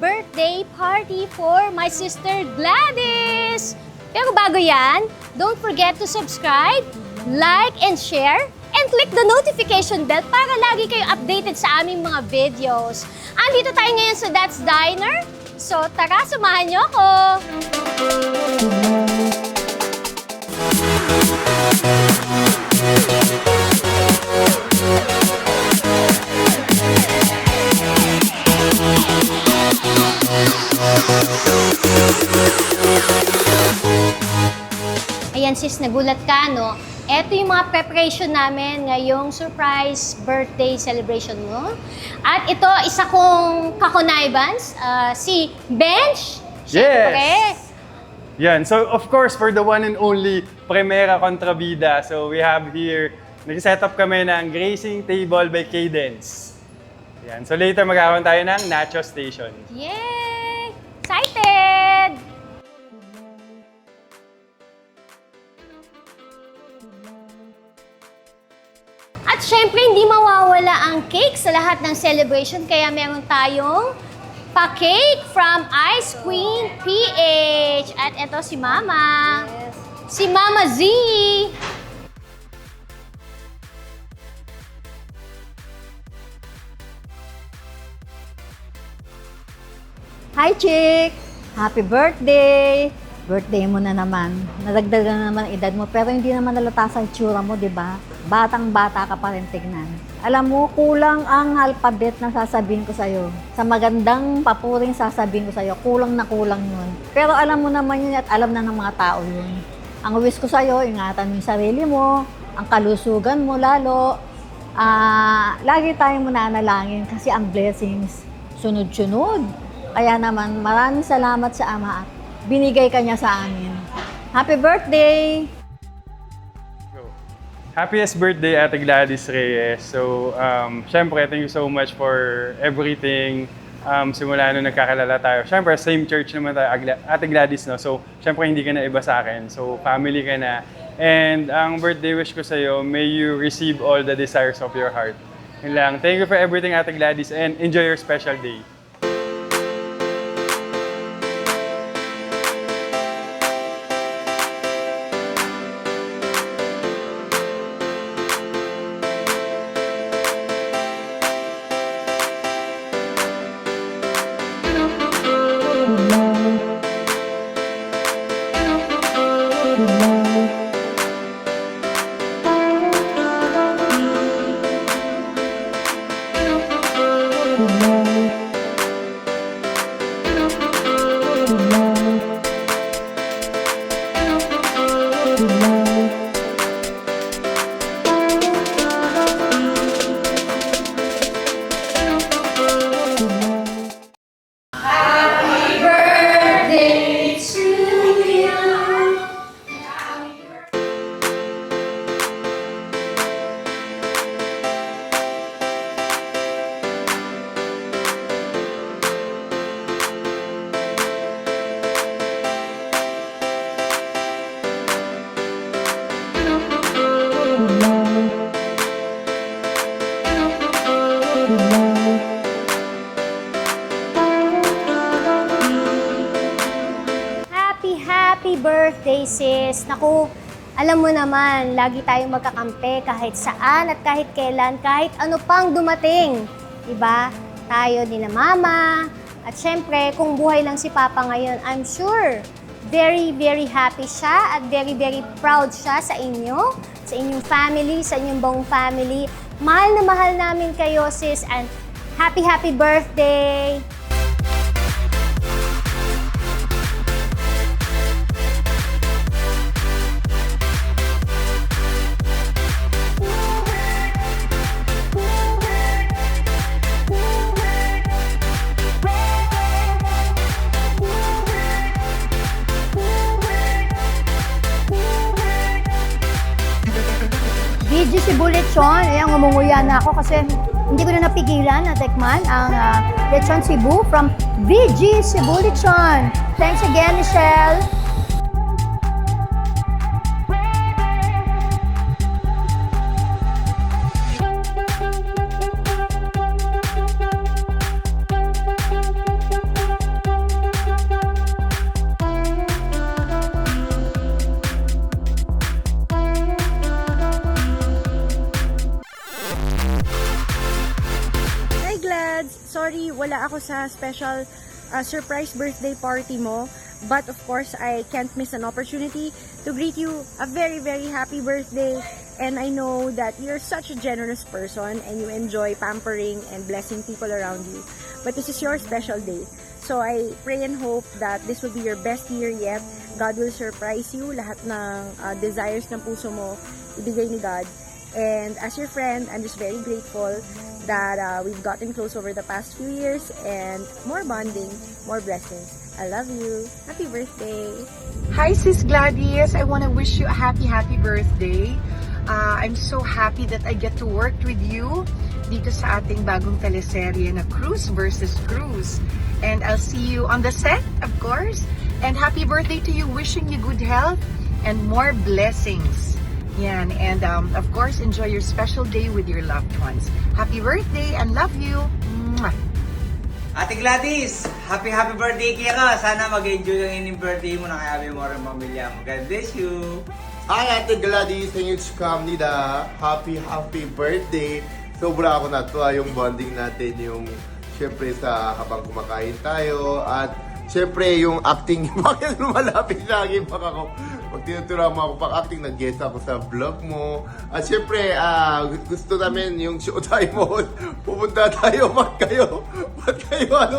birthday party for my sister Gladys. Pero bago yan, don't forget to subscribe, like, and share, and click the notification bell para lagi kayo updated sa aming mga videos. Andito tayo ngayon sa That's Diner. So tara, samahan niyo ako! Ayan sis, nagulat ka, no? Ito yung mga preparation namin ngayong surprise birthday celebration mo. At ito, isa kong kakonaibans, ah, si Bench. Siyempre. Yan. So, of course, for the one and only Primera Contrabida, so we have here, nag-set up kami ng Grazing Table by Cadence. Yan. So, later magkakaroon tayo ng Nacho Station. Yay! Excited! At syempre, hindi mawawala ang cake sa lahat ng celebration. Kaya meron tayong pa-cake from Ice Queen PH. At ito si Mama. Si Mama Z. Hi, Chick! Happy birthday! Birthday mo na naman. Nadagdagan na naman ang edad mo, pero hindi naman nalata sa itsura mo, di ba? Batang-bata ka pa rin tignan. Alam mo, kulang ang alphabet na sasabihin ko sa'yo. Sa magandang papuring sasabihin ko sa'yo, kulang na kulang yun. Pero alam mo naman yun at alam na ng mga tao yun. Ang wish ko sa'yo, ingatan mo yung sarili mo, ang kalusugan mo lalo. Ah, lagi tayong mananalangin kasi ang blessings sunod-sunod. Kaya naman, maraming salamat sa Ama at binigay ka niya sa amin. Happy birthday! Happiest birthday, Ate Gladys Reyes. So, um, syempre, thank you so much for everything. Um, simula nung nagkakalala tayo. Syempre, same church naman tayo, Ate Gladys, no? So, syempre, hindi ka na iba sa akin. So, family ka na. And ang birthday wish ko sa'yo, may you receive all the desires of your heart. Yun lang. Thank you for everything, Ate Gladys, and enjoy your special day. Naku, alam mo naman, lagi tayong magkakampi kahit saan at kahit kailan, kahit ano pang dumating. Diba? Tayo din na mama. At syempre, kung buhay lang si Papa ngayon, I'm sure very, very happy siya at very, very proud siya sa inyo, sa inyong family, sa inyong buong family. Mahal na mahal namin kayo, sis, and happy, happy birthday! Ngumunguya na ako kasi hindi ko na napigilan na tekman ang uh, Lechon Cebu from BG Cebu Lechon. Thanks again, Michelle. Sa special uh, surprise birthday party mo. But of course, I can't miss an opportunity to greet you a very, very happy birthday. And I know that you're such a generous person and you enjoy pampering and blessing people around you. But this is your special day. So I pray and hope that this will be your best year yet. God will surprise you. Lahat ng uh, desires ng puso mo, ibigay ni God. And as your friend, I'm just very grateful that uh, we've gotten close over the past few years and more bonding, more blessings. I love you. Happy birthday. Hi, Sis Gladys. I want to wish you a happy, happy birthday. Uh, I'm so happy that I get to work with you dito sa ating bagong teleserye na Cruise versus Cruise. And I'll see you on the set, of course. And happy birthday to you. Wishing you good health and more blessings. Yan, and um, of course, enjoy your special day with your loved ones. Happy birthday and love you! Mwah! Ate Gladys, happy happy birthday Kira! Sana mag-enjoy yung inyong birthday mo na kaya mo rin pamilya mo. God bless you! Hi Ate Gladys, thank you come nila. Happy happy birthday! Sobra ako natuwa yung bonding natin yung syempre sa habang kumakain tayo at syempre yung acting bakit lumalapit lagi pa ako pag tinuturuan mo ako pag acting, nag-guest ako sa vlog mo. At syempre, ah, gusto namin yung showtime mo. Pupunta tayo, mat kayo. Mat kayo, ano?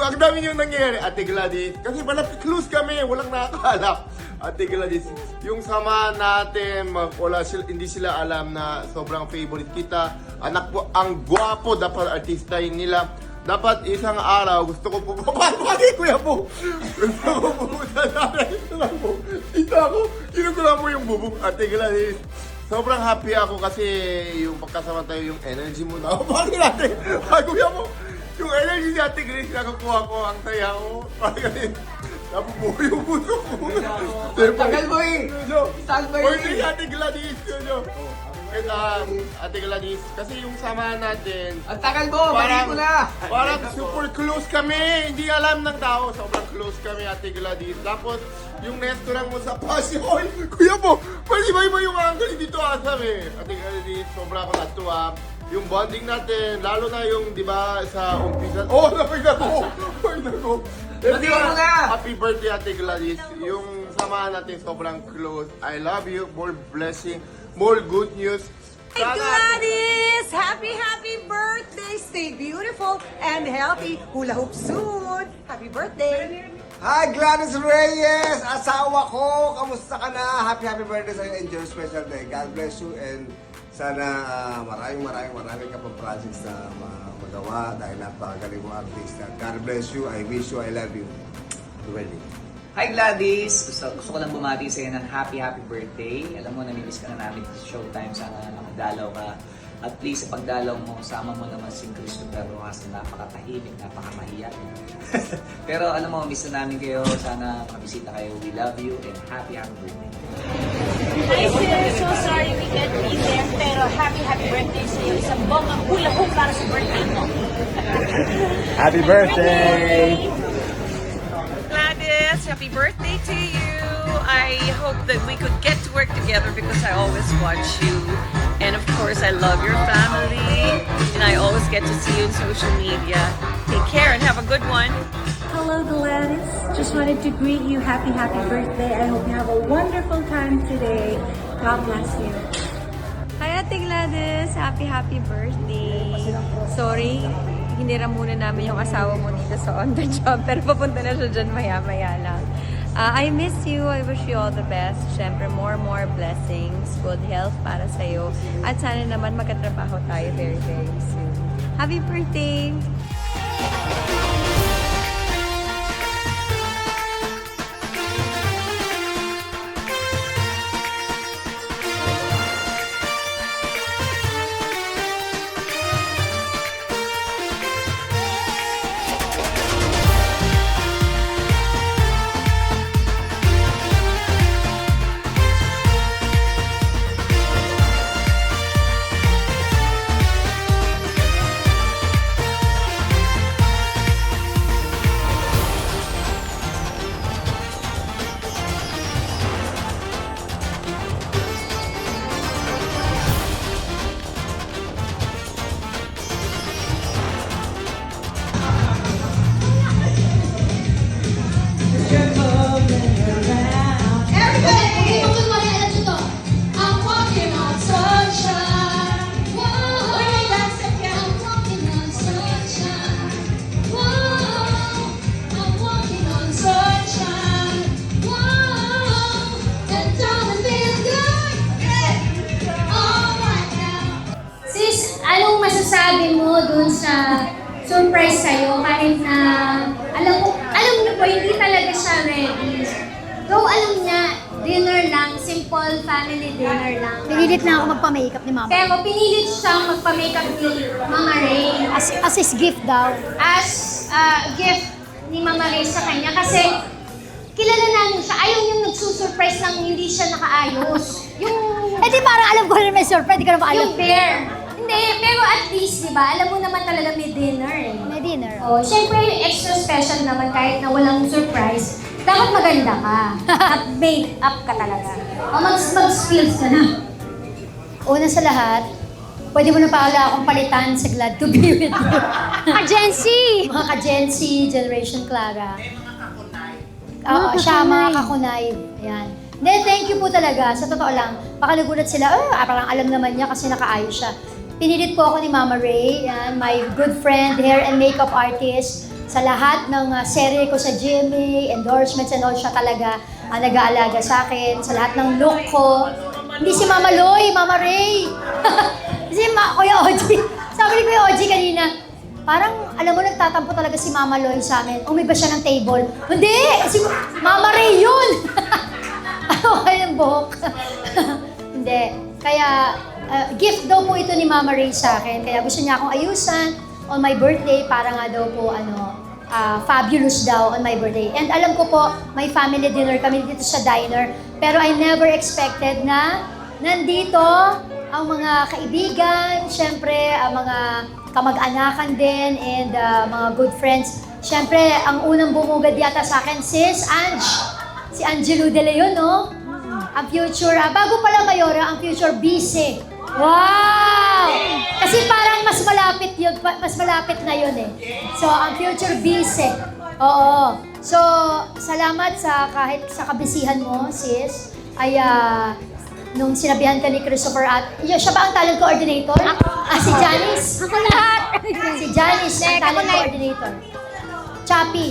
Ang dami yung nangyayari, Ate Gladys. Kasi pala close kami, walang nakakaalap. Ate Gladys, yung sama natin, wala sila, hindi sila alam na sobrang favorite kita. Anak po, ang gwapo, dapat artista nila. Dapat isang araw, gusto ko po, paano kay Kuya po? Gusto ko pumunta sa restaurant mo. Dito ako, kinukuha mo yung bubong, Ate Gladys. Sobrang happy ako kasi yung pagkasama tayo, yung energy mo na. Bakit natin? Ay, Kuya mo, yung energy ni Ate Grace, nakukuha ko ang saya ko. Parang ganun. Nabubuhay yung puso ko. Tagal mo eh! Tagal mo eh! Birthday Ate Gladys! Yun And, um, Ate Gladys, kasi yung samahan natin, Ang tagal mo, parang, parang super close kami. Hindi alam ng tao. Sobrang close kami, Ate Gladys. Tapos, yung restaurant mo sa Pasig. Oy, kuya mo, pwede ba iba yung angle dito asam eh. Ate Gladys, sobra ako natuwa. Yung bonding natin, lalo na yung, di ba, sa umpisa. Oh, napay na ko! Napay na ko! Batiin mo na! Happy birthday, Ate Gladys. Yung samahan natin sobrang close. I love you. More blessing. More good news. Hey Gladys! Happy, happy birthday! Stay beautiful and healthy. Hula hoop soon! Happy birthday! Hi, Gladys Reyes! Asawa ko! Kamusta ka na? Happy, happy birthday sa'yo. Enjoy your special day. God bless you and sana ah, maraming maraming maraming ka pang projects na ma- magawa dahil napakagaling mo artista. God bless you. I wish you. I love you. Duwende. Hi Gladys! Gusto, gusto ko lang bumati sa iyo ng happy happy birthday. Alam mo, namimiss ka na namin sa showtime. Sana nakadalaw ka. At please, sa pagdalaw mo, sama mo naman si Christopher Rojas na napakatahimik, napakamahiya. Pero alam mo, miss na namin kayo. Sana makabisita kayo. We love you and happy happy birthday. Hi sis, so sorry we can't be there, pero happy happy birthday sa iyo. Isang bonggang hula hoop para sa birthday mo. Happy birthday! Gladys, happy birthday to you. I hope that we could get to work together because I always watch you. And of course, I love your family. And I always get to see you on social media. Take care and have a good one. Hello Gladys, just wanted to greet you. Happy happy birthday. I hope you have a wonderful time today. God bless you. Hi Ate Gladys! Happy happy birthday! Sorry, hinira muna namin yung asawa mo dito sa on the job pero papunta na siya dyan maya-maya lang. Ah, I miss you. I wish you all the best. Siyempre, more more blessings, good health para sa'yo. At sana naman magkatrabaho tayo very, very soon. Happy birthday! Daw. as a gift ni Mama Ray sa kanya kasi kilala namin siya. Ayaw yung nagsusurprise nang hindi siya nakaayos. Yung Eh di parang alam ko rin may surprise, di ko na yung bear. Hindi, pero at least, di ba, alam mo naman talaga may dinner eh. May dinner. Oh, syempre, extra special naman kahit na walang surprise. Dapat maganda ka. At make up ka talaga. O mag, mag-spills ka na. Una sa lahat, pwede mo na pala akong palitan sa glad to be with you. Agency! mga ka-Gen Z, Generation Clara. Oo, siya, mga kakunay. Ayan. Hindi, thank you po talaga. Sa totoo lang, baka nagulat sila, ah, parang alam naman niya kasi nakaayos siya. Pinilit po ako ni Mama Ray, yan, my good friend, hair and makeup artist. Sa lahat ng uh, serye ko sa GMA, endorsements and all, siya talaga ang nag-aalaga sa akin. Sa lahat ng look ko. Hindi si Mama Loy, Mama Ray. si Ma Kuya Oji. Sabi ni Kuya Oji kanina, Parang, alam mo, nagtatampo talaga si Mama Loy sa amin. Umiba siya ng table. Hindi! Si Mama Ray yun! ano kayo ng buhok? Hindi. Kaya, uh, gift daw po ito ni Mama Ray sa akin. Kaya gusto niya akong ayusan on my birthday para nga daw po, ano, ah, fabulous daw on my birthday. And alam ko po, may family dinner kami dito sa diner. Pero I never expected na nandito ang mga kaibigan, syempre, ang mga kamag-anakan din, and ah, mga good friends. Syempre, ang unang bumugad yata sa akin, sis Ange. Si Angelo De Leon, no? Ang future, ah, bago pala Mayora, ang future vice. Wow! Kasi parang mas malapit yun, mas malapit na yun eh. So, ang future vice. Oo. So, salamat sa kahit sa kabisihan mo, sis. Ay, ah, nung sinabihan ka ni Christopher at, yun, siya ba ang talent coordinator? Ah, si Janice. Ako lahat! Si Janice ang ako talent na- coordinator. Chappy.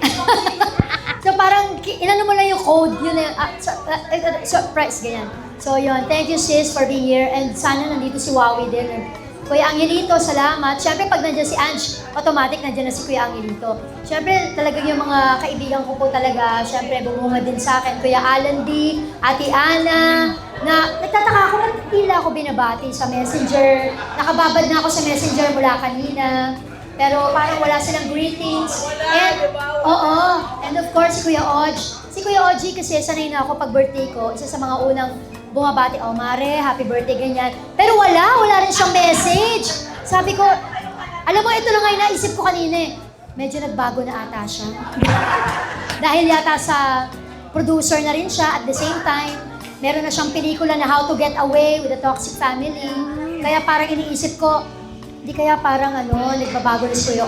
so parang ki- inano mo lang yung code, yun na yun, ah, so, ah, eh, eh, surprise, ganyan. So yun, thank you sis for being here and sana nandito si Wawi din. Kuya Angelito, salamat. Siyempre pag nandiyan si Ange, automatic nandiyan na si Kuya Angelito. Siyempre talagang yung mga kaibigan ko po talaga, siyempre bumunga din sa akin. Kuya Alan D, Ate Ana, na nagtataka ako, ba't tila ako binabati sa messenger? Nakababad na ako sa messenger mula kanina. Pero parang wala silang greetings. And, oo. And of course, si Kuya Oj. Si Kuya Oji kasi sanay na ako pag birthday ko. Isa sa mga unang bumabati, oh Mare, happy birthday, ganyan. Pero wala, wala rin siyang message. Sabi ko, alam mo, ito lang nga yung naisip ko kanina eh. Medyo nagbago na ata siya. Dahil yata sa producer na rin siya at the same time, meron na siyang pelikula na How to Get Away with a Toxic Family. Kaya parang iniisip ko, di kaya parang ano, nagbabago na si Kuya.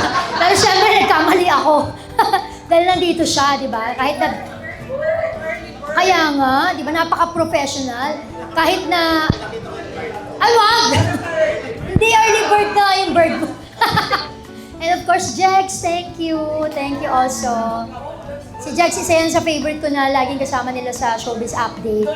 Pero syempre, nagkamali ako. Dahil nandito siya, di ba? Kahit na... Kaya nga, di ba, napaka-professional. Kahit na... Ay, wag! Hindi early bird na yung bird mo. And of course, Jex, thank you. Thank you also. Si Jex, isa yan sa favorite ko na laging kasama nila sa Showbiz Update.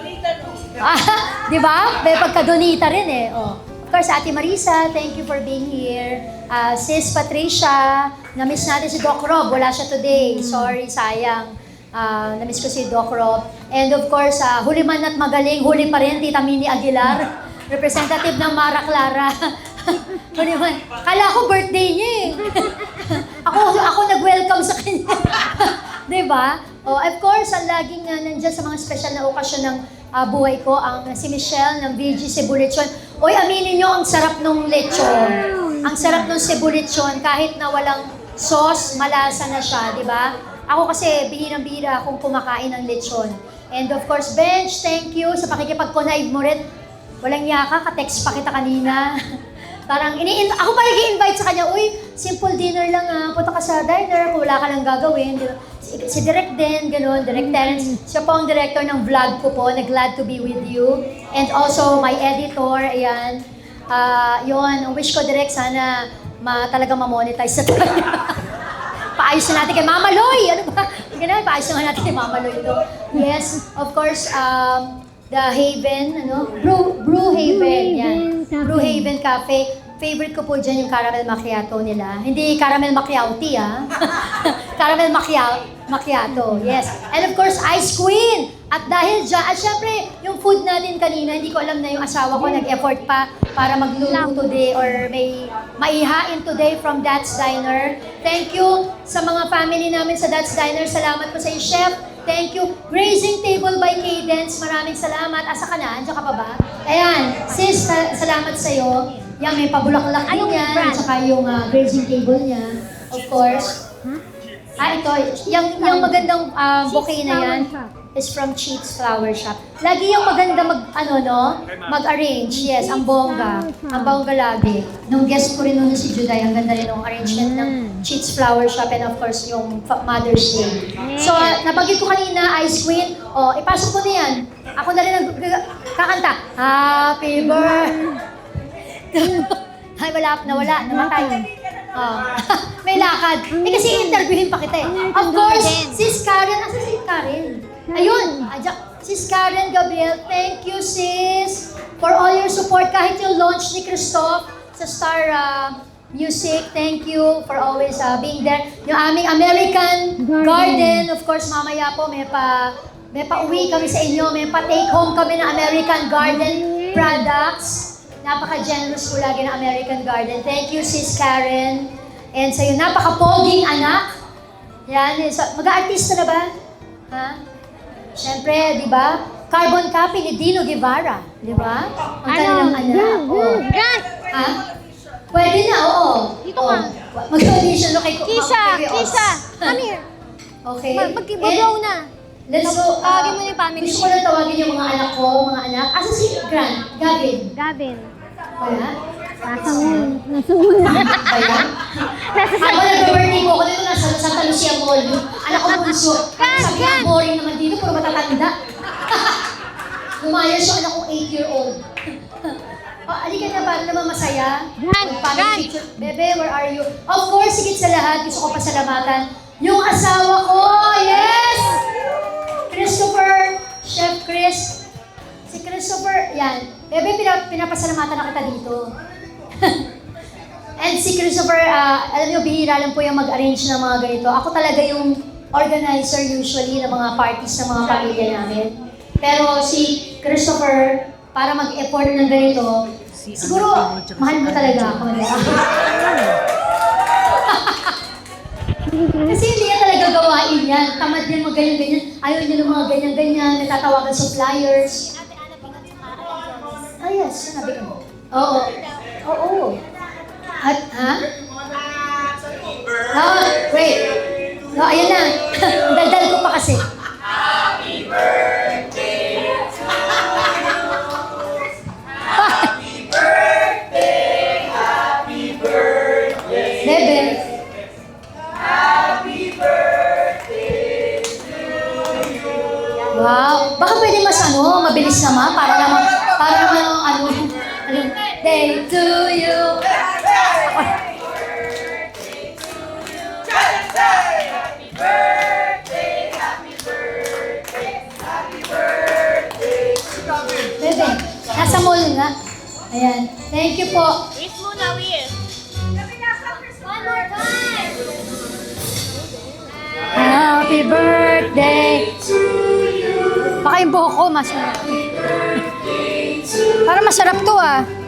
Ah, di ba? May pagka-donita rin eh. Oh. Of course, Ate Marisa, thank you for being here. Ah, Sis Patricia, na-miss natin si Doc Rob. Wala siya today. Sorry, sayang. Ah, na-miss ko si Doc Rob. And of course, ah, huli man at magaling, huli pa rin, Tita Mini Aguilar. Representative ng Mara Clara. huli man. Kala ko birthday niya eh. ako, ako nag-welcome sa kanya. Di ba? Oh, of course, ang laging uh, nandyan sa mga special na okasyon ng ah, buhay ko, ang si Michelle ng VG Cebu Lechon. Oy, aminin nyo, ang sarap nung lechon. Ang sarap nung Cebu Lechon, kahit na walang sauce, malasa na siya, di ba? Ako kasi, bihirang-bihira akong kumakain ng lechon. And of course, Bench, thank you sa pakikipag-connive mo rin. Walang yaka, ka-text pa kita kanina. Parang, ini ako pa nag-invite sa kanya, uy, simple dinner lang ah, punta ka sa diner kung wala ka lang gagawin. Si, si Direk din, gano'n, Direk Terence. Siya po ang director ng vlog ko po, na Glad to be with you. And also, my editor, ayan. Ah, yun, ang wish ko, Direk, sana ma, talaga ma-monetize sa tayo. Paayos na natin kay Mama Loy. Ano ba? Ganun, paayos na natin kay Mama Loy ito. Yes, of course, um, the Haven, ano? Brew, Brew Haven, yan. Blue Haven Cafe. Favorite ko po dyan yung caramel macchiato nila. Hindi caramel macchiato, ah. caramel macchiato. Macchiato, yes. And of course, Ice Queen! At dahil dyan, at syempre, yung food natin kanina, hindi ko alam na yung asawa ko nag-effort pa para magluto today or may maihain today from Dad's Diner. Thank you sa mga family namin sa Dad's Diner. Salamat po sa iyo, Chef. Thank you. Grazing Table by Cadence. Maraming salamat. Asa ka na? Andiyan ka pa ba? Ayan. Sis, sa- salamat sa iyo. Yan, may pabulaklak din yan. brand? At saka yung ah, grazing table niya. Of course. Ah, ito. Yung, yung magandang ah, bouquet na yan is from Cheats Flower Shop. Lagi yung maganda mag, ano, no? Mag-arrange. Yes, ang bongga. Ang bongga lagi. Nung guest ko rin nun si Juday, ang ganda rin ng arrangement ng Cheats Flower Shop and of course yung Fa- Mother's Day. So, ah, nabanggit ko kanina, Ice Queen. O, ipasok ko na yan. Ako na rin ang kakanta. Happy birthday. Ay, wala, nawala, namatay. Oh. May lakad. Eh kasi interviewin pa kita eh. Of course, sis Karen, asa si Karen? Ayun, adya, sis Karen Gabriel, thank you sis for all your support. Kahit yung launch ni Christoph sa Star uh, Music, thank you for always uh, being there. Yung aming American Garden, of course, mamaya po may pa may pa-uwi kami sa inyo, may pa-take home kami ng American Garden products. Napaka-generous po lagi ng American Garden. Thank you, Sis Karen. And sa iyo, napaka-poging anak. Yan, eh, so, mag-aartista na ba? Ha? Siyempre, di ba? Carbon copy ni Dino Guevara. Di ba? Ang kanilang anak. Oh. Grant! Ha? Pwede na, oo. Dito ka. Mag-audition no, kay Kisha! kay Oz. Kisha! Come here! Okay. Mag- Mag-blow na. Let's go. Tawagin ah, mo na yung family. Gusto ko lang tawagin yung mga anak ko, mga anak. Asa si Grant? Gavin? Gavin. Wala? Nasa moon. Nasa moon. Kaya? Ako nag-birthday ko, ako dito nasa Santa Lucia Mall. Anak ko bunso. Sabi niya, boring naman dito, puro matatanda. Lumayas yung anak kong 8-year-old. Oh, alika na, paano naman masaya? Gan. picture. Bebe, where are you? Of course, higit sa lahat, gusto ko pasalamatan. Yung asawa ko, yes! Christopher, Chef Chris. Si Christopher, yan. Bebe, pinap pinapasalamatan na kita dito. And si Christopher, ah, alam niyo, bihira lang po yung mag-arrange ng mga ganito. Ako talaga yung organizer usually ng mga parties ng mga pamilya namin. Pero si Christopher, para mag-effort ng ganito, siguro, mahal mo talaga ako. Kasi hindi niya talaga gawain yan. Tamad din mag ganyan-ganyan. Ayaw niya ng mga ganyan-ganyan. Natatawagan sa flyers. Ah, yes. Sinabi ko. Oo. Oo. At, ha? Ah, wait. No, ayan na. Daldal ko pa kasi. Bebe. Wow. Baka pwede mas ano, mabilis naman para naman para naman ang ano, ano, day to you. Bebe, nasa mall nga. Ayan. Thank you po. Wish muna, wish. One more time! Happy birthday to you. Baka yung buhok ko mas Para masarap to ah.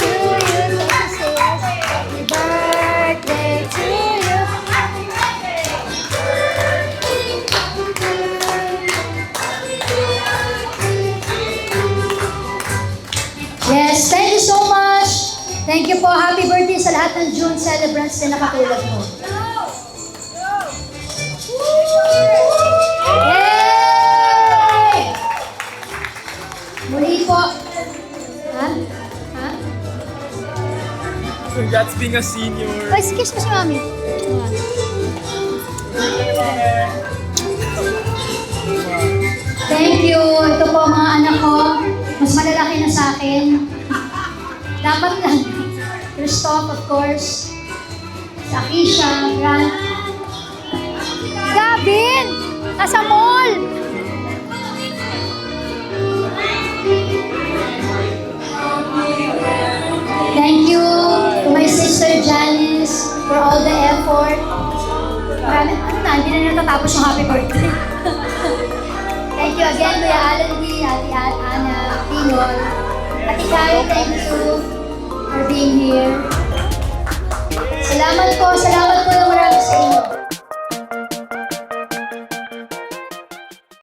lahat ng June celebrants na nakatulad mo. Yay! Muli po. Ha? Ha? Congrats being a senior. Ay, kiss mo si Mami. Thank you. Ito po mga anak ko. Mas malalaki na sa akin. Apat lang. Christoph, of course. Si Akisha, Grant. Gavin! Nasa mall! Thank you to my sister Janice for all the effort. Marami, ano na, hindi na natatapos yung happy birthday. thank you again, Kuya Alan D, Ate At Ana, Pinol. Ate Karen, thank you for being here. Salamat po, salamat po ng marami sa inyo.